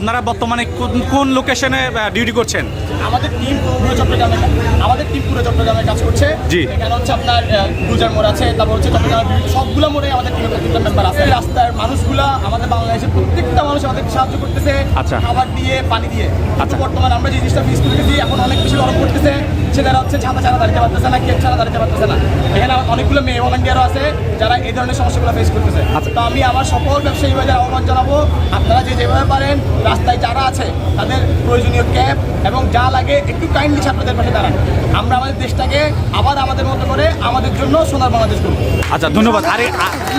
আপনারা বর্তমানে কোন- কোন লোকেশনে ডিউটি করছেন? আমাদের টিম পুরো চট্টগ্রামে আমাদের টিম পুরো চট্টগ্রামে কাজ করছে। জি। এখানে হচ্ছে আপনার গুজার গুলজার মোড় আছে তারপর হচ্ছে চট্টগ্রাম সবগুলো মোড়ে আমাদের টিমের প্রত্যেকটা মেম্বার আছে। রাস্তার মানুষগুলা আমাদের বাংলাদেশের প্রত্যেকটা মানুষ আমাদের সাহায্য করতেছে। আচ্ছা। খাবার দিয়ে পানি দিয়ে। আচ্ছা। বর্তমানে আমরা যে জিনিসটা ফিস করতেছি এখন অনেক বেশি গরম করতেছে ছেলেরা হচ্ছে ছাতা ছাড়া দাঁড়িয়ে পারতেছে না কেপ ছাড়া দাঁড়িয়ে পারতেছে না। এখানে অনেকগুলো মেয়ে ভলান্টিয়ারও আছে যারা এই ধরনের সমস্যাগুলো ফেস করতেছে। আচ্ছা। তো আমি আমার সকল ব্যবসায়ী বাজার আহ্বান জানাব আপনারা যে যেভাবে পারেন রাস্তায় যারা আছে তাদের প্রয়োজনীয় ক্যাব এবং যা লাগে একটু কাইন্ডলি ছাত্রদের পাশে দাঁড়ান। আমরা আমাদের দেশটাকে আবার আমাদের মতো করে আমাদের জন্য সোনার বাংলাদেশ করব। আচ্ছা ধন্যবাদ। আরে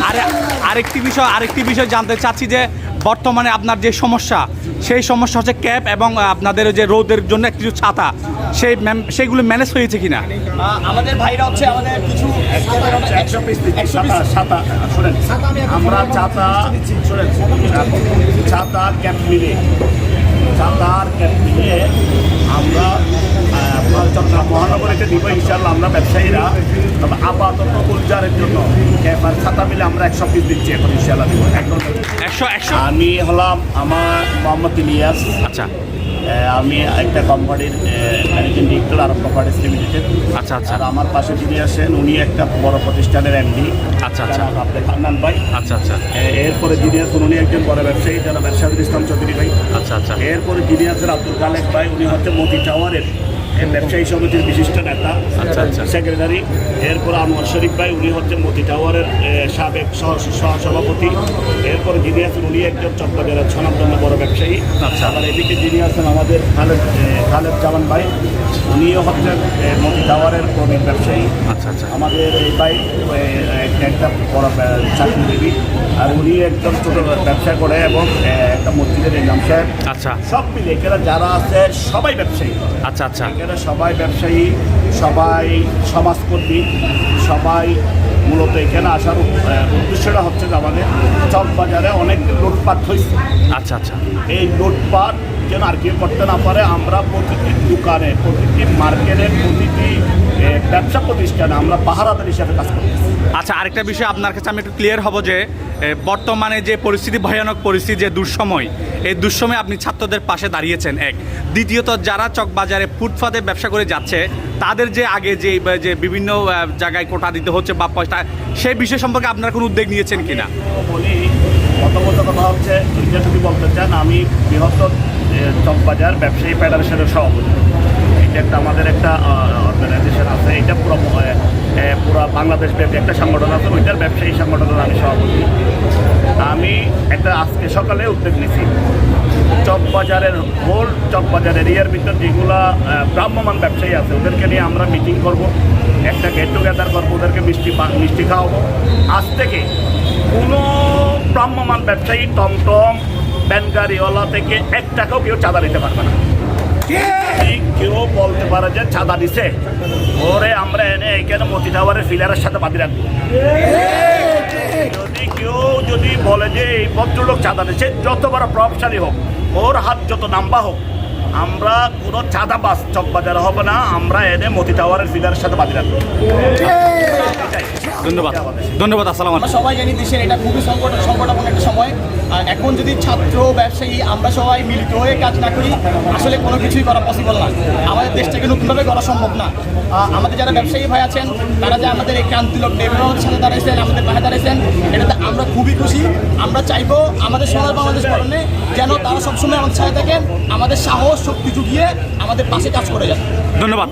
আরে আরেকটি বিষয় আরেকটি বিষয় জানতে চাচ্ছি যে বর্তমানে আপনার যে সমস্যা সেই সমস্যা হচ্ছে ক্যাব এবং আপনাদের যে রোদের জন্য কিছু ছাতা সেই ম্যাম- সেইগুলো ম্যানেজ হয়েছে কিনা? আমাদের ভাইরা হচ্ছে আমাদের কিছু আমরা ছাতা ছাতা ক্যাপ মিলিয়ে ছাতা আর ক্যাপ মিলিয়ে আমরা মহানগরীতে দিব ইনশাল্লাহ আমরা ব্যবসায়ীরা তবে আপাতত উজ্জারের জন্য। ক্যাপ ছাতা মিলে আমরা একশো পিস দিচ্ছি এখন ইনশাআল্লাহ। দিব একশো একশো? আমি হলাম আমার মোহাম্মদ ইলিয়াস। আচ্ছা। আমি একটা কোম্পানির managing director Arab properties limited. আচ্ছা আচ্ছা। আর আমার পাশে যিনি আসেন উনি একটা বড় প্রতিষ্ঠানের এমডি আচ্ছা, আচ্ছা। আপনার হান্নান ভাই। আচ্ছা আচ্ছা। এরপরে যিনি আছেন উনি একজন বড় ব্যবসায়ী যারা ব্যবসায়ী ইসলাম চৌধুরী ভাই। আচ্ছা আচ্ছা। এরপরে যিনি আছেন আব্দুল খালেক ভাই উনি হচ্ছে মোদি টাওয়ারের ব্যবসায়ী সমিতির বিশিষ্ট নেতা আচ্ছা, আচ্ছা। সেক্রেটারি এরপর আনোয়ার শরীফ ভাই উনি হচ্ছেন মোদি টাওয়ারের সাবেক সহ- সহ সভাপতি এরপরে যিনি আছেন উনি একজন চট্টগ্রামের স্বনামধন্য বড় ব্যবসায়ী। আচ্ছা। আবার এদিকে যিনি আছেন আমাদের খালেদ খালেদ জামান ভাই উনিও হচ্ছেন মোদি টাওয়ারের প্রবীণ ব্যবসায়ী। আচ্ছা আচ্ছা। আমাদের এই ভাই একটা- বড় চাকরিজীবী আর উনি একদম ছোট ব্যবসা করে এবং একটা মসজিদের ইমাম সাহেব। আচ্ছা। সব মিলে এখানে যারা আছে সবাই ব্যবসায়ী। আচ্ছা আচ্ছা। এখানে সবাই ব্যবসায়ী সবাই সমাজকর্মী সবাই মূলত এখানে আসার উদ্দেশ্যটা হচ্ছে যে আমাদের চক বাজারে অনেক লুটপাট হয়েছে। আচ্ছা আচ্ছা। এই লুটপাট যেন আর কেউ করতে না পারে। আমরা প্রতিটি দোকানে প্রতিটি মার্কেটে প্রতিটি ব্যবসা প্রতিষ্ঠানে আমরা পাহারাদার হিসাবে কাজ করি আচ্ছা আরেকটা বিষয় আপনার কাছে আমি একটু ক্লিয়ার হব যে বর্তমানে যে পরিস্থিতি ভয়ানক পরিস্থিতি যে দুঃসময় এই দুঃসময়ে আপনি ছাত্রদের পাশে দাঁড়িয়েছেন এক। দ্বিতীয়ত যারা চকবাজারে ফুটপাতে ব্যবসা করে যাচ্ছে তাদের যে আগে যে যে বিভিন্ন জায়গায় কোটা দিতে হচ্ছে বা পয়সা সেই বিষয় সম্পর্কে আপনারা কোনো উদ্যোগ নিয়েছেন কিনা? বলি প্রথমত কথা হচ্ছে এটা যদি বলতে চান আমি বৃহত্তর চকবাজার ব্যবসায়ী ফেডারেশনের সভাপতি। এটা একটা আমাদের একটা অর্গানাইজেশন আছে। এটা পুরো পুরো বাংলাদেশ ব্যাপী একটা সংগঠন আছে। ওইটার ব্যবসায়ী সংগঠনের আমি সভাপতি। আমি একটা আজকে সকালে উদ্যোগ নিছি। চকবাজারের হোল চকবাজার এরিয়ার ভিতর যেগুলা ভ্রাম্যমান ব্যবসায়ী আছে, ওদেরকে নিয়ে আমরা মিটিং করব। একটা গেট টুগেদার করব, ওদেরকে মিষ্টি মিষ্টি খাওয়াবো। আজ থেকে কোনো ভ্রাম্যমান ব্যবসায়ী টমটম ভ্যান থেকে এক টাকাও কেউ চাঁদা নিতে পারবে না। কেউ বলতে পারে যে চাঁদা দিছে। ওরে আমরা এনে এখানে মতি টাওয়ারের ফিলারের সাথে বাঁধি রাখব। যদি কেউ যদি বলে যে এই ভদ্রলোক চাঁদা দিচ্ছে যত বড় প্রভাবশালী হোক, ওর হাত যত নাম্বা হোক আমরা কোনো চাঁদাবাস চকবাজারে হবে না আমরা এনে মতি টাওয়ারের ফিলারের সাথে বাঁধি রাখব। ধন্যবাদ। ধন্যবাদ আসসালাম আমরা সবাই জানি দেশের এটা খুবই সংকট সংকটাপন্ন একটা সময়। আর এখন যদি ছাত্র ব্যবসায়ী আমরা সবাই মিলিত হয়ে কাজ না করি আসলে কোনো কিছুই করা পসিবল না। আমাদের দেশটাকে নতুনভাবে করা সম্ভব না। আমাদের যারা ব্যবসায়ী ভাই আছেন তারা যে আমাদের এই ক্রান্তি লোক সাথে দাঁড়িয়েছেন আমাদের পাশে দাঁড়িয়েছেন এটাতে আমরা খুবই খুশি। আমরা চাইব আমাদের সোনার বাংলাদেশ করণে যেন তারা সবসময় আমাদের সাথে থাকেন। আমাদের সাহস শক্তি দিয়ে আমাদের পাশে কাজ করে যাবে। ধন্যবাদ।